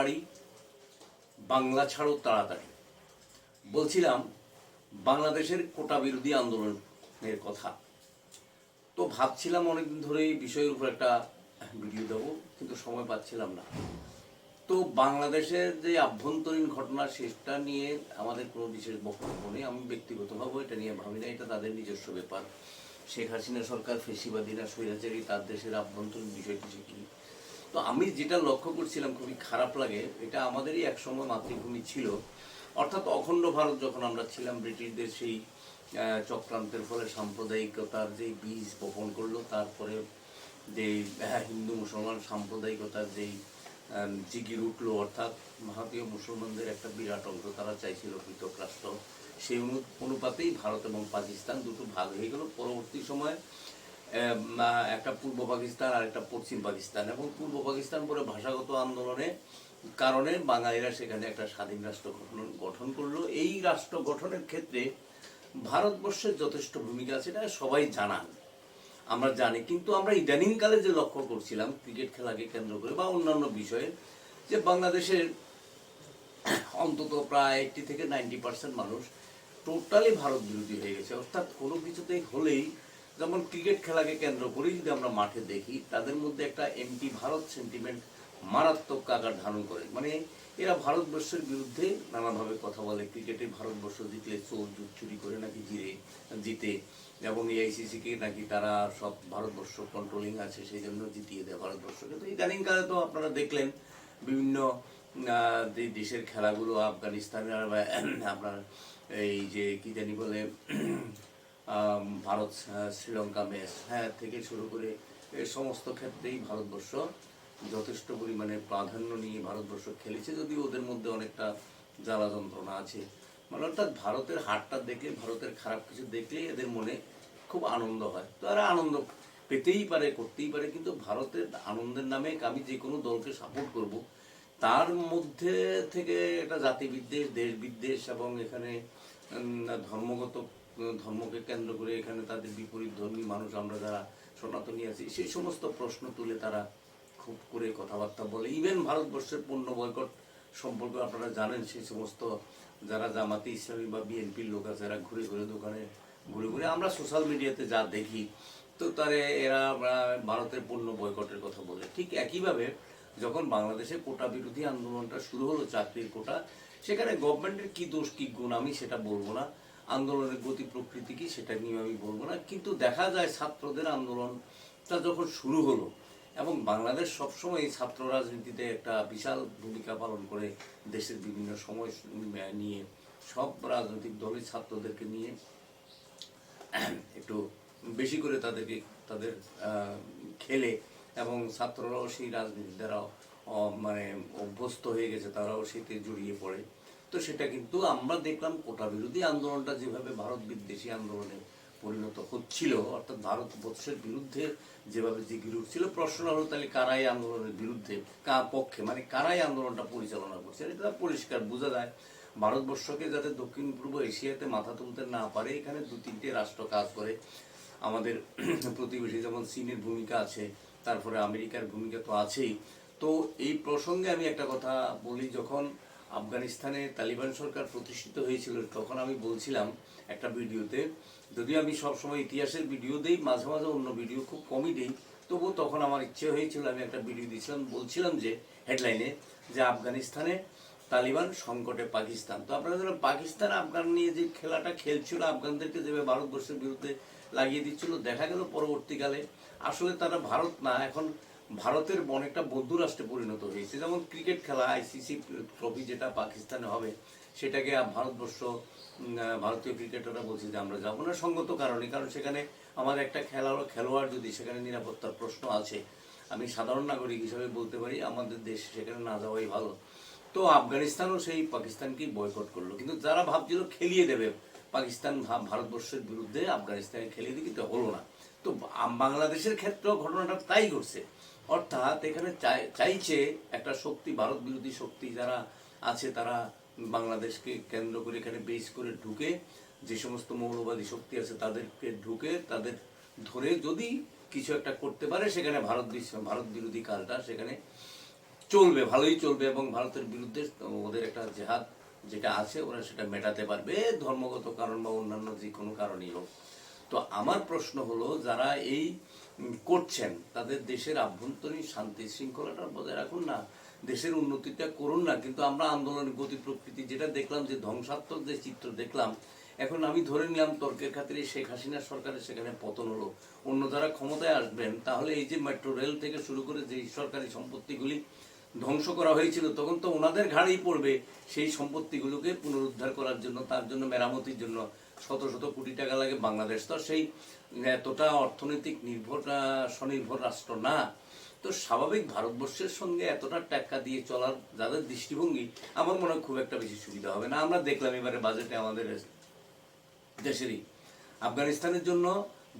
বাড়ি, বাংলা ছাড়ো তাড়াতাড়ি। বলছিলাম, বাংলাদেশের কোটা বিরোধী আন্দোলনের কথা। তো ভাবছিলাম অনেকদিন ধরে এই বিষয়ের উপর একটা ভিডিও দেবো, কিন্তু সময় পাচ্ছিলাম না। তো বাংলাদেশের যে আভ্যন্তরীণ ঘটনা, সেটা নিয়ে আমাদের কোনো বিশেষ বক্তব্য নেই। আমি ব্যক্তিগতভাবে এটা নিয়ে ভাবি না, এটা তাদের নিজস্ব ব্যাপার। শেখ হাসিনা সরকার ফেসিবাদীরা, স্বৈরাচারী, তার দেশের আভ্যন্তরীণ বিষয় কিছু কি তো আমি যেটা লক্ষ্য করছিলাম খুবই খারাপ লাগে, এটা আমাদেরই একসময় মাতৃভূমি ছিল। অর্থাৎ অখণ্ড ভারত যখন আমরা ছিলাম, ব্রিটিশদের সেই চক্রান্তের ফলে সাম্প্রদায়িকতার যে বীজ বপন করল, তারপরে যে হিন্দু মুসলমান সাম্প্রদায়িকতার যেই জিগির উঠল অর্থাৎ ভারতীয় মুসলমানদের একটা বিরাট অংশ তারা চাইছিল পৃথক রাষ্ট্র। সেই অনু- অনুপাতেই ভারত এবং পাকিস্তান দুটো ভাগ হয়ে গেল। পরবর্তী সময়ে একটা পূর্ব পাকিস্তান আর একটা পশ্চিম পাকিস্তান। এবং পূর্ব পাকিস্তান পরে ভাষাগত আন্দোলনে কারণে বাঙালিরা সেখানে একটা স্বাধীন রাষ্ট্র গঠন গঠন করল। এই রাষ্ট্র গঠনের ক্ষেত্রে ভারতবর্ষের যথেষ্ট ভূমিকা আছে, এটা সবাই জানান। আমরা জানি, কিন্তু আমরা ইদানিংকালে যে লক্ষ্য করছিলাম, ক্রিকেট খেলাকে কেন্দ্র করে বা অন্যান্য বিষয়ে, যে বাংলাদেশের অন্তত প্রায় এইটি থেকে নাইনটি পার্সেন্ট মানুষ টোটালি ভারত বিরোধী হয়ে গেছে। অর্থাৎ কোনো কিছুতেই হলেই যেমন ক্রিকেট খেলাকে কেন্দ্র করেই যদি আমরা মাঠে দেখি, তাদের মধ্যে একটা এমটি ভারত সেন্টিমেন্ট মারাত্মক আকার ধারণ করে। মানে এরা ভারতবর্ষের বিরুদ্ধে নানাভাবে কথা বলে। ক্রিকেটে ভারতবর্ষ জিতলে চোর, জুট চুরি করে নাকি জিরে, জিতে। এবং এআইসিসিকে নাকি তারা সব ভারতবর্ষ কন্ট্রোলিং আছে, সেই জন্য জিতিয়ে দেয় ভারতবর্ষকে। তো ইদানিংকালে তো আপনারা দেখলেন বিভিন্ন দেশের খেলাগুলো, আফগানিস্তানের আপনার এই যে কি জানি বলে ভারত শ্রীলঙ্কা ম্যাচ হ্যাঁ থেকে শুরু করে এই সমস্ত ক্ষেত্রেই ভারতবর্ষ যথেষ্ট পরিমাণে প্রাধান্য নিয়ে ভারতবর্ষ খেলেছে, যদিও ওদের মধ্যে অনেকটা জ্বালা যন্ত্রণা আছে। মানে অর্থাৎ ভারতের হারটা দেখলে, ভারতের খারাপ কিছু দেখলেই এদের মনে খুব আনন্দ হয়। তো এরা আনন্দ পেতেই পারে, করতেই পারে, কিন্তু ভারতের আনন্দের নামে আমি যে কোনো দলকে সাপোর্ট করব, তার মধ্যে থেকে একটা জাতিবিদ্বেষ দেশ বিদ্বেষ এবং এখানে ধর্মগত ধর্মকে কেন্দ্র করে এখানে তাদের বিপরীত ধর্মী মানুষ আমরা যারা সনাতনী আছি, সেই সমস্ত প্রশ্ন তুলে তারা খুব করে কথাবার্তা বলে। ইভেন ভারতবর্ষের পণ্য বয়কট সম্পর্কে আপনারা জানেন, সেই সমস্ত যারা জামাতে ইসলামী বা বিএনপির লোক আছে, এরা ঘুরে ঘুরে দোকানে, ঘুরে ঘুরে আমরা সোশ্যাল মিডিয়াতে যা দেখি, তো তারে এরা ভারতের পণ্য বয়কটের কথা বলে। ঠিক একইভাবে যখন বাংলাদেশে কোটা বিরোধী আন্দোলনটা শুরু হলো, চাকরির কোটা, সেখানে গভর্নমেন্টের কি দোষ, কি গুণ, আমি সেটা বলব না। আন্দোলনের গতি প্রকৃতি কি সেটা নিয়ে আমি বলব না। কিন্তু দেখা যায় ছাত্রদের আন্দোলনটা যখন শুরু হলো এবং বাংলাদেশ সবসময় ছাত্র রাজনীতিতে একটা বিশাল ভূমিকা পালন করে দেশের বিভিন্ন সময় নিয়ে সব রাজনৈতিক দলের ছাত্রদেরকে নিয়ে একটু বেশি করে তাদেরকে, তাদের খেলে এবং ছাত্ররাও সেই রাজনীতি দ্বারা মানে অভ্যস্ত হয়ে গেছে, তারাও সেতে জড়িয়ে পড়ে। তো সেটা কিন্তু আমরা দেখলাম কোটা বিরোধী আন্দোলনটা যেভাবে ভারত বিদ্বেষী আন্দোলনে পরিণত হচ্ছিল, অর্থাৎ ভারতবর্ষের বিরুদ্ধে যেভাবে যে জিগির উঠছিল, প্রশ্ন হলো তাহলে কারাই আন্দোলনের বিরুদ্ধে কা পক্ষে? মানে কারাই আন্দোলনটা পরিচালনা করছে, এটা পরিষ্কার বোঝা যায়। ভারতবর্ষকে যাতে দক্ষিণ পূর্ব এশিয়াতে মাথা তুলতে না পারে, এখানে দু তিনটে রাষ্ট্র কাজ করে। আমাদের প্রতিবেশী যেমন চীনের ভূমিকা আছে, তারপরে আমেরিকার ভূমিকা তো আছেই। তো এই প্রসঙ্গে আমি একটা কথা বলি, যখন আফগানিস্তানে তালিবান সরকার প্রতিষ্ঠিত হয়েছিল, তখন আমি বলছিলাম একটা ভিডিওতে, যদিও আমি সবসময় ইতিহাসের ভিডিও দিই, মাঝে মাঝে অন্য ভিডিও খুব কমই দিই, তবু তখন আমার ইচ্ছে হয়েছিল, আমি একটা ভিডিও দিয়েছিলাম, বলছিলাম যে হেডলাইনে যে আফগানিস্তানে তালিবান, সংকটে পাকিস্তান। তো আপনারা জানেন পাকিস্তান, আফগান নিয়ে যে খেলাটা খেলছিল, আফগানদেরকে যেভাবে ভারতবর্ষের বিরুদ্ধে লাগিয়ে দিচ্ছিল, দেখা গেল পরবর্তীকালে, আসলে তারা ভারত না, এখন ভারতের অনেকটা বন্ধু রাষ্ট্রে পরিণত হয়েছে। যেমন ক্রিকেট খেলা আইসিসি ট্রফি যেটা পাকিস্তানে হবে, সেটাকে ভারতবর্ষ ভারতীয় ক্রিকেটাররা বলছে যে আমরা যাব না সঙ্গত কারণে। কারণ সেখানে আমার একটা খেলা, খেলোয়াড় যদি সেখানে নিরাপত্তার প্রশ্ন আছে, আমি সাধারণ নাগরিক হিসাবে বলতে পারি, আমাদের দেশ সেখানে না যাওয়াই ভালো। তো আফগানিস্তানও সেই পাকিস্তানকেই বয়কট করল। কিন্তু যারা ভাবছিল খেলিয়ে দেবে, পাকিস্তান ভারতবর্ষের বিরুদ্ধে আফগানিস্তানে খেলিয়ে দিয়ে কিন্তু হলো না। তো বাংলাদেশের ক্ষেত্রেও ঘটনাটা তাই ঘটছে। অর্থাৎ এখানে চাই- চাইছে একটা শক্তি, ভারত বিরোধী শক্তি যারা আছে, তারা বাংলাদেশকে কেন্দ্র করে এখানে বেস করে ঢুকে, যে সমস্ত মৌলবাদী শক্তি আছে তাদেরকে ঢুকে, তাদের ধরে যদি কিছু একটা করতে পারে, সেখানে ভারত ভারত বিরোধী কালটা সেখানে চলবে, ভালোই চলবে এবং ভারতের বিরুদ্ধে ওদের একটা জেহাদ যেটা আছে, ওরা সেটা মেটাতে পারবে, ধর্মগত কারণ বা অন্যান্য যে কোনো কারণেই হোক। তো আমার প্রশ্ন হলো, যারা এই করছেন, তাদের দেশের আভ্যন্তরীণ শান্তি শৃঙ্খলাটা বজায় রাখুন না, দেশের উন্নতিটা করুন না। কিন্তু আমরা আন্দোলনের গতি, প্রকৃতি যেটা দেখলাম, যে ধ্বংসাত্মক যে চিত্র দেখলাম, এখন আমি ধরে নিলাম তর্কের খাতিরে শেখ হাসিনা সরকারের সেখানে পতন হলো। অন্য যারা ক্ষমতায় আসবেন, তাহলে এই যে মেট্রো রেল থেকে শুরু করে যে সরকারি সম্পত্তিগুলি ধ্বংস করা হয়েছিল, তখন তো ওনাদের ঘাড়েই পড়বে সেই সম্পত্তিগুলোকে পুনরুদ্ধার করার জন্য, তার জন্য মেরামতির জন্য। শত শত কোটি টাকা লাগে বাংলাদেশ। তো সেই এতটা অর্থনৈতিক নির্ভর স্বনির্ভর রাষ্ট্র না। তো স্বাভাবিক ভারতবর্ষের সঙ্গে এতটা টাকা দিয়ে চলার যাদের দৃষ্টিভঙ্গি, আমার মনে হয় খুব একটা বেশি সুবিধা হবে না। আমরা দেখলাম এবারে বাজেটে আমাদের দেশেরই। আফগানিস্তানের জন্য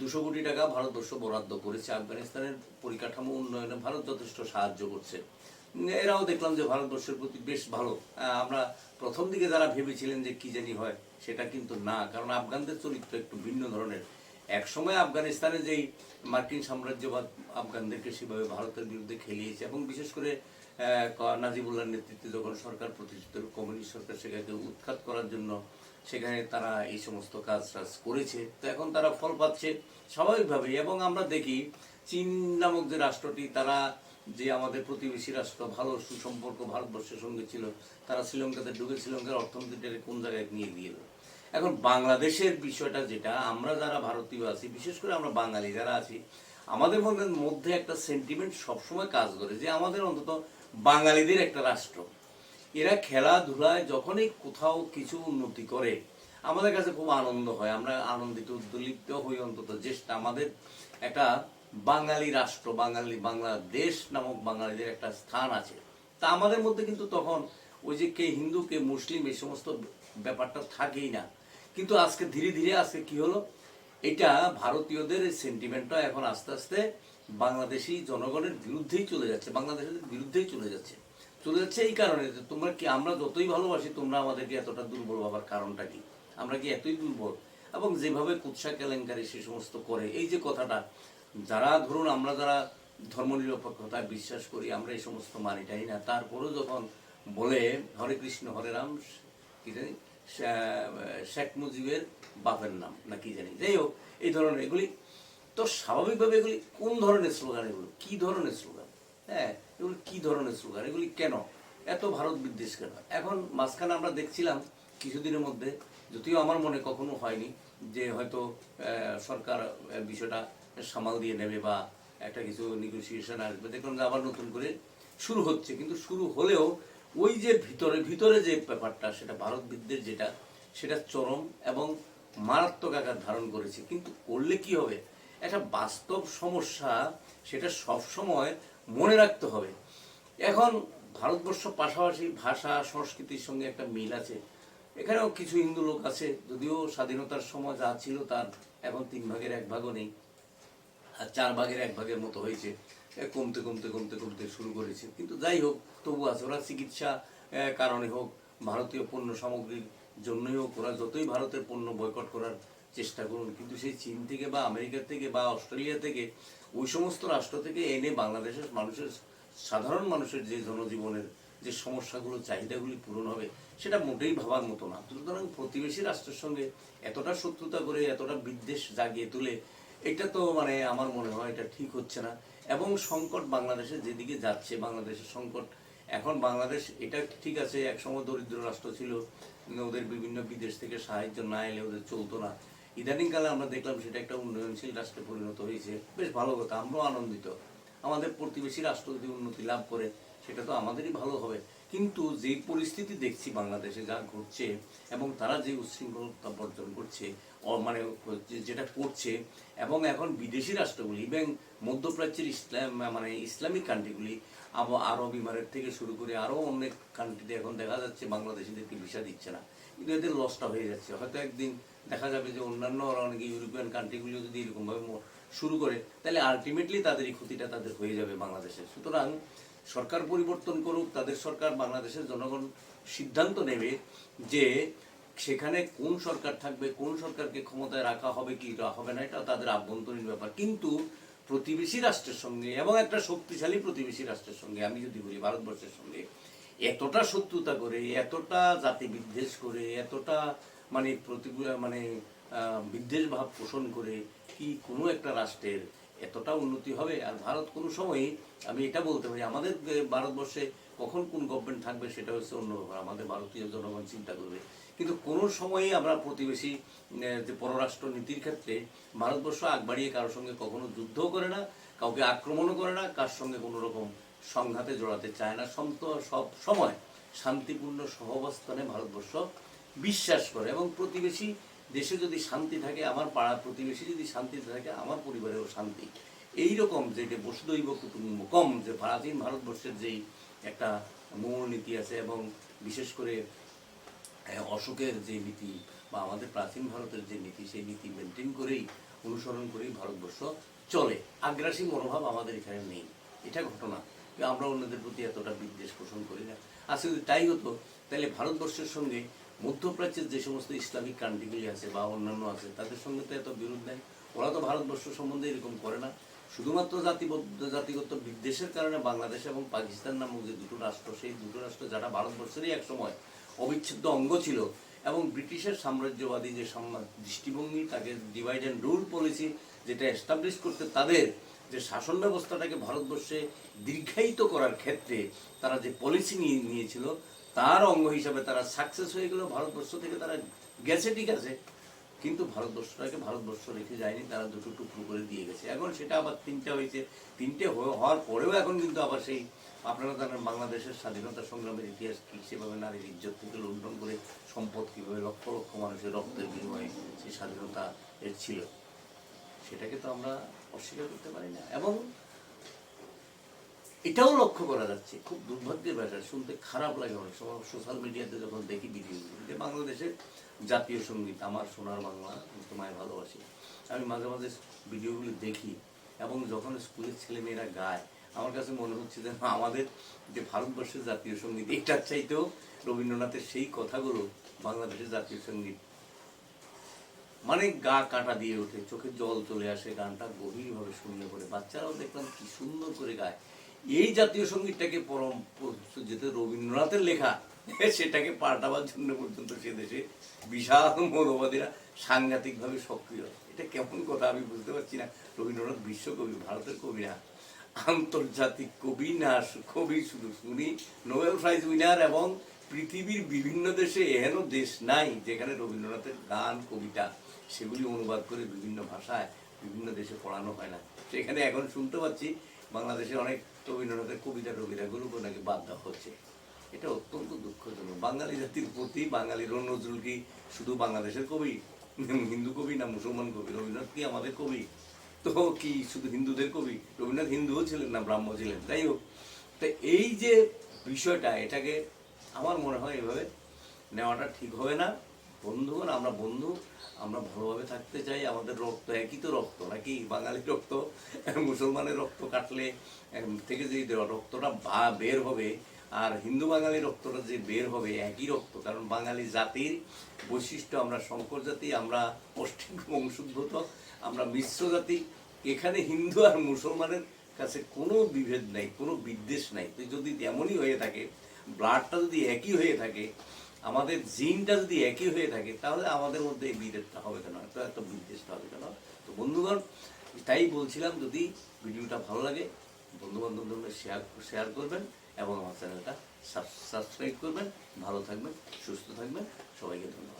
দুশো কোটি টাকা ভারতবর্ষ বরাদ্দ করেছে। আফগানিস্তানের পরিকাঠামো উন্নয়নে ভারত যথেষ্ট সাহায্য করছে। এরাও দেখলাম যে ভারতবর্ষের প্রতি বেশ ভালো। আমরা প্রথম দিকে যারা ভেবেছিলেন যে কি জানি হয়, সেটা কিন্তু না, কারণ আফগানদের চরিত্র একটু ভিন্ন ধরনের। এক সময় আফগানিস্তানে যেই মার্কিন সাম্রাজ্যবাদ আফগানদেরকে সেভাবে ভারতের বিরুদ্ধে খেলিয়েছে, এবং বিশেষ করে নাজিবুল্লাহর নেতৃত্বে যখন সরকার প্রতিষ্ঠিত কমিউনিস্ট সরকার সেখানে উৎখাত করার জন্য সেখানে তারা এই সমস্ত কাজ টাজ করেছে। তো এখন তারা ফল পাচ্ছে স্বাভাবিকভাবেই, এবং আমরা দেখি চীন নামক যে রাষ্ট্রটি, তারা যে আমাদের প্রতিবেশী রাষ্ট্র, ভালো সুসম্পর্ক, ভারতবর্ষের সঙ্গে ছিল, তারা শ্রীলঙ্কাতে ঢুকে শ্রীলঙ্কার অর্থনীতিটাকে কোন জায়গায় নিয়ে দিয়ে এখন বাংলাদেশের বিষয়টা যেটা, আমরা যারা ভারতীয় আছি বিশেষ করে আমরা বাঙালি যারা আছি, আমাদের মধ্যে মধ্যে একটা সেন্টিমেন্ট সবসময় কাজ করে যে আমাদের অন্তত বাঙালিদের একটা রাষ্ট্র। এরা খেলাধুলায় যখনই কোথাও কিছু উন্নতি করে, আমাদের কাছে খুব আনন্দ হয়। আমরা আনন্দিত উদ্দোলিত হই অন্তত জ্যেষ্ঠ আমাদের একটা বাঙালি রাষ্ট্র, বাঙালি বাংলাদেশ নামক বাঙালিদের একটা স্থান আছে। তা আমাদের মধ্যে কিন্তু তখন ওই যে কে হিন্দু, কে মুসলিম, এই সমস্ত ব্যাপারটা থাকেই না। কিন্তু আজকে ধীরে ধীরে আজকে কি হলো? এটা ভারতীয়দের সেন্টিমেন্টটা এখন আস্তে আস্তে বাংলাদেশি জনগণের বিরুদ্ধেই চলে যাচ্ছে বাংলাদেশের বিরুদ্ধেই চলে যাচ্ছে। চলে যাচ্ছে এই কারণে যে তোমরা কি, আমরা যতই ভালোবাসি, তোমরা আমাদেরকে এতটা দুর্বল ভাবার কারণটা কি? আমরা কি এতই দুর্বল? এবং যেভাবে কুৎসা কেলেঙ্কারি সে সমস্ত করে, এই যে কথাটা যারা ধরুন আমরা যারা ধর্মনিরপেক্ষতায় বিশ্বাস করি আমরা এই সমস্ত মানিটাই না? তারপরেও যখন বলে হরে কৃষ্ণ, হরে রাম, কি জানি শেখ মুজিবের বাপের নাম, না কি জানি। যাই হোক, এই ধরনের এগুলি, তো স্বাভাবিকভাবে এগুলি কোন ধরনের স্লোগান এগুলো? কি ধরনের স্লোগান? হ্যাঁ এগুলি কি ধরনের স্লোগান? এগুলি কেন? এত ভারত বিদ্বেষ কেন? এখন মাঝখানে আমরা দেখছিলাম কিছুদিনের মধ্যে, যদিও আমার মনে কখনো হয়নি যে হয়তো সরকার বিষয়টা সামাল দিয়ে নেবে বা একটা কিছু নেগোসিয়েশন আসবে যে আবার নতুন করে শুরু হচ্ছে। কিন্তু শুরু হলেও ওই যে ভিতরে ভিতরে যে ব্যাপারটা, সেটা ভারত যেটা, সেটা চরম এবং মারাত্মক আকার ধারণ করেছে। কিন্তু করলে কি হবে? একটা বাস্তব সমস্যা, সেটা সব সময় মনে রাখতে হবে। এখন ভারতবর্ষ পাশাপাশি ভাষা, সংস্কৃতির সঙ্গে একটা মিল আছে। এখানেও কিছু হিন্দু লোক আছে, যদিও স্বাধীনতার সময় যা ছিল তার, এখন তিন ভাগের এক ভাগও নেই। চার ভাগের এক ভাগের মতো হয়েছে। কমতে কমতে কমতে কমতে শুরু করেছে। কিন্তু যাই হোক, তবু আছে। ওরা চিকিৎসা কারণে হোক, ভারতীয় পণ্য সামগ্রীর জন্যই হোক, ওরা যতই ভারতের পণ্য বয়কট করার চেষ্টা করুন, কিন্তু সেই চীন থেকে বা আমেরিকা থেকে বা অস্ট্রেলিয়া থেকে, ওই সমস্ত রাষ্ট্র থেকে এনে বাংলাদেশের মানুষের, সাধারণ মানুষের যে জনজীবনের যে সমস্যাগুলো, চাহিদাগুলি পূরণ হবে, সেটা মোটেই ভাবার মতো না। সুতরাং প্রতিবেশী রাষ্ট্রের সঙ্গে এতটা শত্রুতা করে, এতটা বিদ্বেষ জাগিয়ে তুলে এটা তো মানে আমার মনে হয় এটা ঠিক হচ্ছে না। এবং সংকট বাংলাদেশে যেদিকে যাচ্ছে, বাংলাদেশের সংকট, এখন বাংলাদেশ এটা ঠিক আছে, একসময় দরিদ্র রাষ্ট্র ছিল ওদের বিভিন্ন বিদেশ থেকে সাহায্য না এলে ওদের চলতো না। ইদানিংকালে আমরা দেখলাম সেটা একটা উন্নয়নশীল রাষ্ট্রে পরিণত হয়েছে। বেশ ভালো কথা, আমরাও আনন্দিত। আমাদের প্রতিবেশী রাষ্ট্র যদি উন্নতি লাভ করে, সেটা তো আমাদেরই ভালো হবে। কিন্তু যে পরিস্থিতি দেখছি বাংলাদেশে যা ঘটছে, এবং তারা যে উচ্ছৃঙ্খলতা বর্জন করছে মানে যেটা করছে, এবং এখন বিদেশি রাষ্ট্রগুলি এবং মধ্যপ্রাচ্যের ইসলাম মানে ইসলামিক কান্ট্রিগুলি আরব ইমারের থেকে শুরু করে আরও অনেক কান্ট্রিতে এখন দেখা যাচ্ছে বাংলাদেশিদেরকে ভিসা দিচ্ছে না। কিন্তু এদের লসটা হয়ে যাচ্ছে। হয়তো একদিন দেখা যাবে যে অন্যান্য অনেক ইউরোপিয়ান কান্ট্রিগুলো যদি এরকমভাবে শুরু করে, তাহলে আলটিমেটলি তাদের এই ক্ষতিটা তাদের হয়ে যাবে বাংলাদেশে সুতরাং সরকার পরিবর্তন করুক, তাদের সরকার বাংলাদেশের জনগণ সিদ্ধান্ত নেবে যে সেখানে কোন সরকার থাকবে, কোন সরকারকে ক্ষমতায় রাখা হবে, কি হবে না, এটা তাদের আভ্যন্তরীণ ব্যাপার। কিন্তু প্রতিবেশী রাষ্ট্রের সঙ্গে এবং একটা শক্তিশালী প্রতিবেশী রাষ্ট্রের সঙ্গে, আমি যদি বলি ভারতবর্ষের সঙ্গে, এতটা শত্রুতা করে, এতটা জাতি বিদ্বেষ করে, এতটা মানে প্রতি মানে বিদ্বেষ ভাব পোষণ করে, কি কোনো একটা রাষ্ট্রের এতটা উন্নতি হবে? আর ভারত কোনো সময়ই আমি এটা বলতে পারি, আমাদের ভারতবর্ষে কখন কোন গভর্নমেন্ট থাকবে সেটা হচ্ছে অন্য ব্যাপার। আমাদের ভারতীয় জনগণ চিন্তা করবে। কিন্তু কোনো সময়ই আমরা প্রতিবেশী যে পররাষ্ট্র নীতির ক্ষেত্রে ভারতবর্ষ আগ বাড়িয়ে কারোর সঙ্গে কখনো যুদ্ধও করে না, কাউকে আক্রমণও করে না, কার সঙ্গে কোনো রকম সংঘাতে জড়াতে চায় না। সব সময় শান্তিপূর্ণ সহবস্থানে ভারতবর্ষ বিশ্বাস করে এবং প্রতিবেশী দেশে যদি শান্তি থাকে, আমার পাড়া প্রতিবেশী যদি শান্তি থাকে, আমার পরিবারেও শান্তি। এই রকম যে যে বসুদৈব কুটুম্বকম যে প্রাচীন ভারতবর্ষের যেই একটা মূলনীতি আছে এবং বিশেষ করে অশোকের যে নীতি বা আমাদের প্রাচীন ভারতের যে নীতি, সেই নীতি মেনটেন করেই, অনুসরণ করেই ভারতবর্ষ চলে। আগ্রাসী মনোভাব আমাদের এখানে নেই। এটা ঘটনা। আমরা অন্যদের প্রতি এতটা বিদ্বেষ পোষণ করি না। আজকে যদি তাই হতো, তাহলে ভারতবর্ষের সঙ্গে মধ্যপ্রাচ্যের যে সমস্ত ইসলামিক কান্ট্রিগুলি আছে বা অন্যান্য আছে, তাদের সঙ্গে তো এত বিরোধ নেই। ওরা তো ভারতবর্ষ সম্বন্ধে এরকম করে না। শুধুমাত্র জাতিবদ্ধ, জাতিগত বিদ্বেষের কারণে বাংলাদেশ এবং পাকিস্তান নামক যে দুটো রাষ্ট্র, সেই দুটো রাষ্ট্র যারা ভারতবর্ষেরই এক সময় অবিচ্ছেদ্য অঙ্গ ছিল এবং ব্রিটিশের সাম্রাজ্যবাদী যে সাম্রা- দৃষ্টিভঙ্গি, তাকে ডিভাইড অ্যান্ড রুল পলিসি যেটা এস্টাবলিশ করতে তাদের যে শাসন ব্যবস্থাটাকে ভারতবর্ষে দীর্ঘায়িত করার ক্ষেত্রে তারা যে পলিসি নিয়ে নিয়েছিল, তার অঙ্গ হিসাবে তারা সাকসেস হয়ে গেল, ভারতবর্ষ থেকে তারা গেছে, ঠিক আছে। কিন্তু ভারতবর্ষটাকে ভারতবর্ষ রেখে যায়নি, তারা দুটো টুকরো করে দিয়ে গেছে। এখন সেটা আবার তিনটে হয়েছে। তিনটে হওয়ার পরেও এখন কিন্তু আবার সেই আপনারা জানেন বাংলাদেশের স্বাধীনতা সংগ্রামের ইতিহাস কি? সেভাবে নারীর ইজ্জত থেকে লুণ্ঠন করে সম্পদ কীভাবে লক্ষ লক্ষ মানুষের রক্তের বিনিময়ে সেই স্বাধীনতা এর ছিল? সেটাকে তো আমরা অস্বীকার করতে পারি না। এবং এটাও লক্ষ্য করা যাচ্ছে, খুব দুর্ভাগ্যের ব্যাপার। শুনতে খারাপ লাগে অনেক সময়। সোশ্যাল মিডিয়াতে যখন দেখি ভিডিওগুলো যে বাংলাদেশের জাতীয় সংগীত, আমার সোনার বাংলা তোমায় ভালোবাসি। আমি মাঝে মাঝে ভিডিওগুলো দেখি এবং যখন স্কুলের ছেলেমেয়েরা গায় আমার কাছে মনে হচ্ছে যেন আমাদের যে ভারতবর্ষের জাতীয় সংগীত, এটার চাইতেও রবীন্দ্রনাথের সেই কথাগুলো বাংলাদেশের জাতীয় সংগীত। মানে গা কাটা দিয়ে ওঠে, চোখে জল চলে আসে, গানটা গভীরভাবে শুনলে পরে বাচ্চারাও দেখলাম কি সুন্দর করে গায়। এই জাতীয় সঙ্গীতটাকে পরম যেতে রবীন্দ্রনাথের লেখা, সেটাকে পাল্টাবার জন্য পর্যন্ত সে দেশে বিশাল মনোবাদীরা সাংঘাতিকভাবে সক্রিয়। এটা কেমন কথা আমি বুঝতে পারছি না। রবীন্দ্রনাথ বিশ্বকবি, ভারতের কবি না। আন্তর্জাতিক কবি না কবি শুধু শুনি নোবেল প্রাইজ উইনার এবং পৃথিবীর বিভিন্ন দেশে এহেন দেশ নাই যেখানে রবীন্দ্রনাথের গান, কবিতা সেগুলি অনুবাদ করে বিভিন্ন ভাষায় বিভিন্ন দেশে পড়ানো হয় না। সেখানে এখন শুনতে পাচ্ছি বাংলাদেশে অনেক রবীন্দ্রনাথের কবিতা টবিতাগুলোকে নাকি বাদ দেওয়া হচ্ছে। এটা অত্যন্ত দুঃখজনক। বাঙালি জাতির প্রতি, বাঙালির নজরুল কি শুধু বাংলাদেশের কবি, হিন্দু কবি না মুসলমান কবি, রবীন্দ্রনাথ কি আমাদের কবি? তো কি, শুধু হিন্দুদের কবি? রবীন্দ্রনাথ হিন্দুও ছিলেন না ব্রাহ্ম ছিলেন, যাই হোক। তো এই যে বিষয়টা, এটাকে আমার মনে হয় এভাবে নেওয়াটা ঠিক হবে না। বন্ধুগণ, আমরা বন্ধু, আমরা ভালোভাবে থাকতে চাই। আমাদের রক্ত, একই তো রক্ত, নাকি বাঙালি রক্ত, মুসলমানের রক্ত কাটলে থেকে যে রক্তটা বা- বের হবে আর হিন্দু বাঙালি রক্তটা যে বের হবে, একই রক্ত, কারণ বাঙালি জাতির বৈশিষ্ট্য আমরা শঙ্কর জাতি, আমরা অষ্টিক বংশোদ্ভূত, আমরা মিশ্র জাতি। এখানে হিন্দু আর মুসলমানের কাছে কোনো বিভেদ নাই, কোনো বিদ্বেষ নাই। তো যদি তেমনই হয়ে থাকে, ব্লাডটা যদি একই হয়ে থাকে, আমাদের জিনটা যদি একই হয়ে থাকে, তাহলে আমাদের মধ্যে এই বিভেদটা হবে কেন? এত এত বিদ্বেষটা হবে কেন? তো বন্ধুগণ, তাই বলছিলাম, যদি ভিডিওটা ভালো লাগে বন্ধু বান্ধবদের শেয়ার শেয়ার করবেন। এবং আমার চ্যানেলটা সাবস্ক্রাইব করবেন ভালো থাকবেন সুস্থ থাকবেন। সবাইকে ধন্যবাদ।